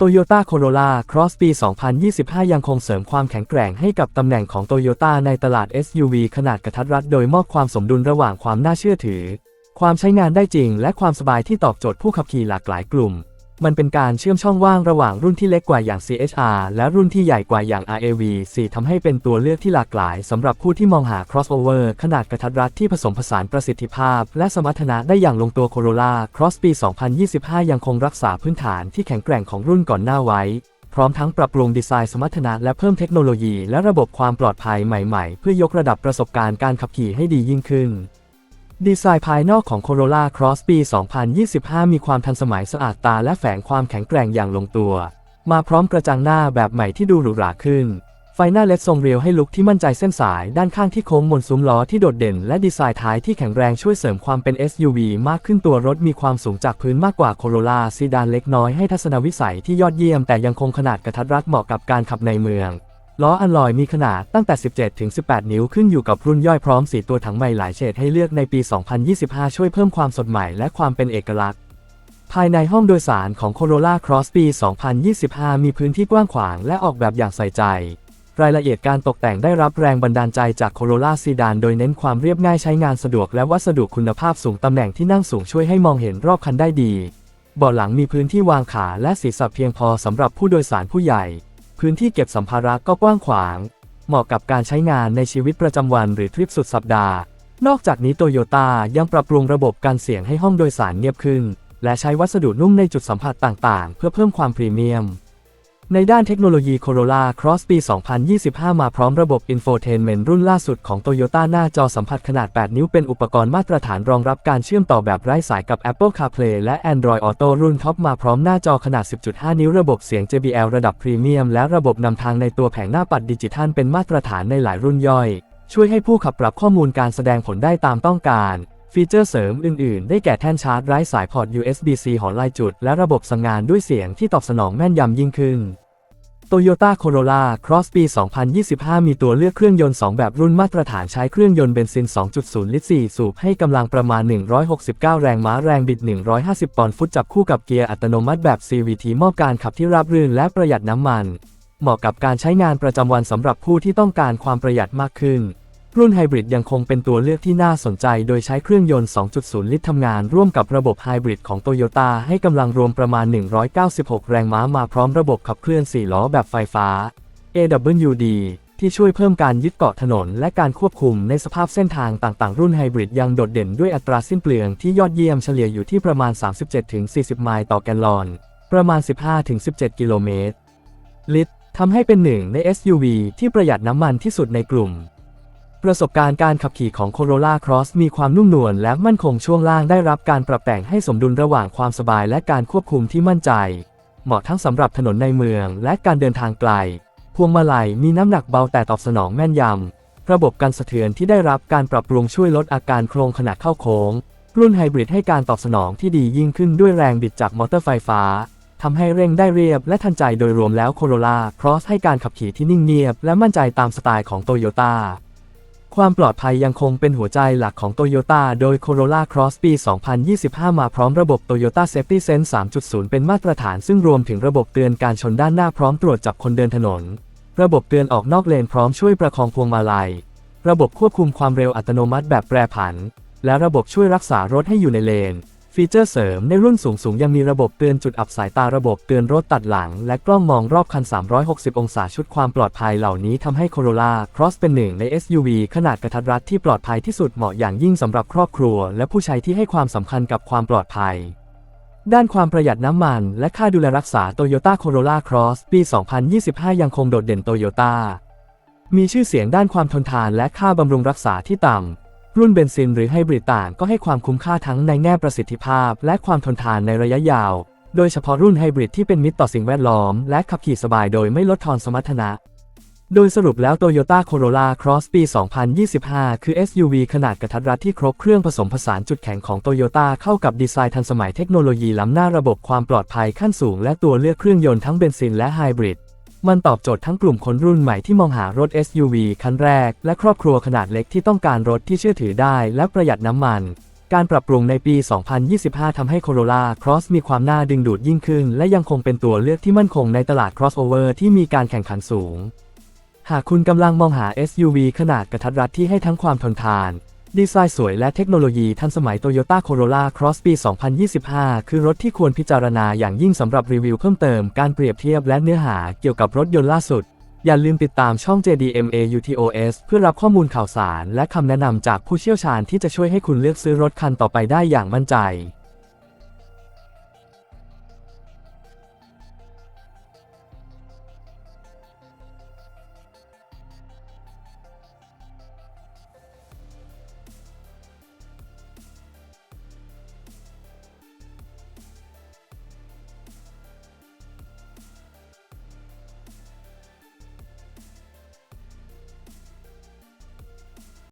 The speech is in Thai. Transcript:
โตโยต้าโคโรล่าครอสปี 2025 ยังคงเสริมความแข็งแกร่งให้กับตำแหน่งของโตโยต้าในตลาด SUV ขนาดกระทัดรัดโดยมอบความสมดุลระหว่างความน่าเชื่อถือ ความใช้งานได้จริง และความสบายที่ตอบโจทย์ผู้ขับขี่หลากหลายกลุ่ม มันเป็นการเชื่อมช่องว่างระหว่างรุ่นที่เล็กกว่าอย่าง CHR และรุ่นที่ใหญ่กว่าอย่าง RAV 4ทำให้เป็นตัวเลือกที่หลากหลายสำหรับผู้ที่มองหา crossover ขนาดกระทัดรัดที่ผสมผสานประสิทธิภาพ และสมรรถนะได้อย่างลงตัว Corolla Cross ปี 2025 ยังคงรักษาพื้นฐานที่แข็งแกร่งของรุ่นก่อนหน้าไว้ พร้อมทั้งปรับปรุงดีไซน์สมรรถนะและเพิ่มเทคโนโลยีและระบบความปลอดภัยใหม่ๆ เพื่อยกระดับประสบการณ์การขับขี่ให้ดียิ่งขึ้น ดีไซน์ภายนอกของ Corolla Cross ปี 2025 มีความทันสมัยสะอาดตาและแฝงความแข็งแกร่งอย่างลงตัว มาพร้อมกระจังหน้าแบบใหม่ที่ดูหรูหราขึ้น ไฟหน้าเลดทรงเรียวให้ลุคที่มั่นใจเส้นสายด้านข้างที่โค้งมนซุ้มล้อที่โดดเด่น และดีไซน์ท้ายที่แข็งแรงช่วยเสริมความเป็น SUV มากขึ้นตัวรถมีความสูงจากพื้นมากกว่า Corolla ซีดานเล็กน้อยให้ทัศนวิสัยที่ยอดเยี่ยมแต่ยังคงขนาดกระทัดรัดเหมาะกับการขับในเมือง ล้ออัลลอยมีขนาดตั้งแต่ 17 ถึง 18 นิ้วขึ้นอยู่กับรุ่นย่อยพร้อมสีตัวถังใหม่หลายเฉดให้เลือกในปี 2025 ช่วยเพิ่มความสดใหม่และความเป็นเอกลักษณ์ ภายในห้องโดยสารของ Corolla Cross ปี 2025 มีพื้นที่กว้างขวางและออกแบบอย่างใส่ใจ รายละเอียดการตกแต่งได้รับแรงบันดาลใจจาก Corolla Sedan โดยเน้นความเรียบง่ายใช้งานสะดวกและวัสดุคุณภาพสูงตำแหน่งที่นั่งสูงช่วยให้มองเห็นรอบคันได้ดีเบาะหลังมีพื้นที่วางขาและศีรษะเพียงพอสำหรับผู้โดยสารผู้ใหญ่ พื้นที่เก็บสัมภาระก็กว้างขวาง เหมาะกับการใช้งานในชีวิตประจำวันหรือทริปสุดสัปดาห์ นอกจากนี้โตโยต้ายังปรับปรุงระบบการเสียงให้ห้องโดยสารเงียบขึ้น และใช้วัสดุนุ่มในจุดสัมผัสต่างๆ เพื่อเพิ่มความพรีเมียม ในด้านเทคโนโลยี Corolla Cross ปี 2025 มาพร้อมระบบ Infotainment รุ่นล่าสุดของ Toyota หน้าจอสัมผัสขนาด 8 นิ้วเป็นอุปกรณ์มาตรฐานรองรับการเชื่อมต่อแบบไร้สายกับ Apple CarPlay และ Android Auto รุ่นท็อปมาพร้อมหน้าจอขนาด 10.5 นิ้วระบบเสียง JBL ระดับพรีเมียมและระบบนำทางในตัวแผงหน้าปัดดิจิทัลเป็นมาตรฐานในหลายรุ่นย่อย ช่วยให้ผู้ขับปรับข้อมูลการแสดงผลได้ตามต้องการฟีเจอร์เสริมอื่น ๆ ได้แก่แท่นชาร์จไร้สายพอร์ต USB-C หอลายจุด และระบบสั่งงานด้วยเสียงที่ตอบสนองแม่นยำยิ่งขึ้น Toyota Corolla Cross ปี 2025 มีตัวเลือกเครื่องยนต์ 2 แบบรุ่นมาตรฐานใช้เครื่องยนต์เบนซิน 2.0 ลิตร 4 สูบให้กำลังประมาณ 169 แรงม้าแรงบิด 150 ปอนด์ฟุตจับคู่กับเกียร์อัตโนมัติแบบ CVT มอบการขับที่ราบรื่นและประหยัดน้ำมัน เหมาะกับการใช้งานประจำวันสำหรับผู้ที่ต้องการความประหยัดมากขึ้น รุ่นไฮบริดยังคงเป็นตัวเลือกที่น่าสนใจ โดยใช้เครื่องยนต์ 2.0 ลิตรทำงานร่วมกับระบบไฮบริดของโตโยต้าให้กำลังรวมประมาณ 196 แรงม้ามาพร้อมระบบขับเคลื่อน 4 ล้อแบบไฟฟ้า AWD ที่ช่วยเพิ่มการยึดเกาะถนน และการควบคุมในสภาพเส้นทางต่างๆ รุ่นไฮบริดยังโดดเด่นด้วยอัตราสิ้นเปลืองที่ยอดเยี่ยมเฉลี่ยอยู่ที่ประมาณ 37-40 ไมล์ต่อแกลลอน ประมาณ 15-17 กิโลเมตร ลิตรทำให้เป็นหนึ่งใน SUV ที่ประหยัดน้ำมันที่สุดในกลุ่ม ประสบการณ์การขับขี่ของ Corolla Cross มีความนุ่มนวลและมั่นคงช่วงล่างได้รับการปรับแต่งให้สมดุลระหว่างความสบายและการควบคุมที่มั่นใจ เหมาะทั้งสำหรับถนนในเมืองและการเดินทางไกล พวงมาลัยมีน้ำหนักเบาแต่ตอบสนองแม่นยำ ระบบกันสะเทือนที่ได้รับการปรับปรุงช่วยลดอาการโครงขณะเข้าโค้ง รุ่นไฮบริดให้การตอบสนองที่ดียิ่งขึ้นด้วยแรงบิดจากมอเตอร์ไฟฟ้าทำให้เร่งได้เรียบและทันใจโดยรวมแล้ว Corolla Cross ให้การขับขี่ที่นิ่งเงียบ และมั่นใจตามสไตล์ของ Toyota ความปลอดภัยยังคงเป็นหัวใจหลักของ Toyota โดย Corolla Cross ปี 2025 มาพร้อมระบบ Toyota Safety Sense 3.0 เป็นมาตรฐานซึ่งรวมถึงระบบเตือนการชนด้านหน้าพร้อมตรวจจับคนเดินถนน ระบบเตือนออกนอกเลนพร้อมช่วยประคองพวงมาลัย ระบบควบคุมความเร็วอัตโนมัติแบบแปรผัน และระบบช่วยรักษารถให้อยู่ในเลน ฟีเจอร์เสริมในรุ่นสูงสูงยังมีระบบเตือนจุดอับสายตาระบบเตือนรถตัดหลัง และกล้องมองรอบคัน 360 องศาชุดความปลอดภัยเหล่านี้ทำให้ Corolla Cross เป็นหนึ่งใน SUV ขนาดกระทัดรัดที่ปลอดภัยที่สุดเหมาะอย่างยิ่งสำหรับครอบครัว และผู้ใช้ที่ให้ความสำคัญกับความปลอดภัย ด้านความประหยัดน้ำมันและค่าดูแลรักษา Toyota Corolla Cross ปี 2025 ยังคงโดดเด่น Toyota มีชื่อเสียงด้านความทนทานและค่าบำรุงรักษาที่ต่ำ รุ่นเบนซินหรือไฮบริดต่างก็ให้ความคุ้มค่าทั้งในแง่ประสิทธิภาพ และความทนทานในระยะยาว โดยเฉพาะรุ่นไฮบริดที่เป็นมิตรต่อสิ่งแวดล้อม และขับขี่สบายโดยไม่ลดทอนสมรรถนะ โดยสรุปแล้ว Toyota Corolla Cross ปี 2025 คือ SUV ขนาดกระทัดรัดที่ครบเครื่องผสมผสานจุดแข็งของ Toyota เข้ากับดีไซน์ทันสมัยเทคโนโลยีล้ำหน้าระบบความปลอดภัยขั้นสูง และตัวเลือกเครื่องยนต์ทั้งเบนซินและไฮบริด มันตอบโจทย์ทั้งกลุ่มคนรุ่นใหม่ที่มองหารถ SUV คันแรก และครอบครัวขนาดเล็กที่ต้องการรถที่เชื่อถือได้และประหยัดน้ำมัน การปรับปรุงในปี 2025 ทำให้ Corolla Cross มีความน่าดึงดูดยิ่งขึ้น และยังคงเป็นตัวเลือกที่มั่นคงในตลาด crossover ที่มีการแข่งขันสูง หากคุณกำลังมองหา SUV ขนาดกระทัดรัดที่ให้ทั้งความทนทาน ดีไซน์สวยและเทคโนโลยีทันสมัย Toyota Corolla Cross ปี 2025 คือรถที่ควรพิจารณาอย่างยิ่งสำหรับรีวิวเพิ่มเติมการเปรียบเทียบและเนื้อหาเกี่ยวกับรถยนต์ล่าสุด อย่าลืมติดตามช่อง JDMA UTOS เพื่อรับข้อมูลข่าวสาร และคำแนะนำจากผู้เชี่ยวชาญที่จะช่วยให้คุณเลือกซื้อรถคันต่อไปได้อย่างมั่นใจ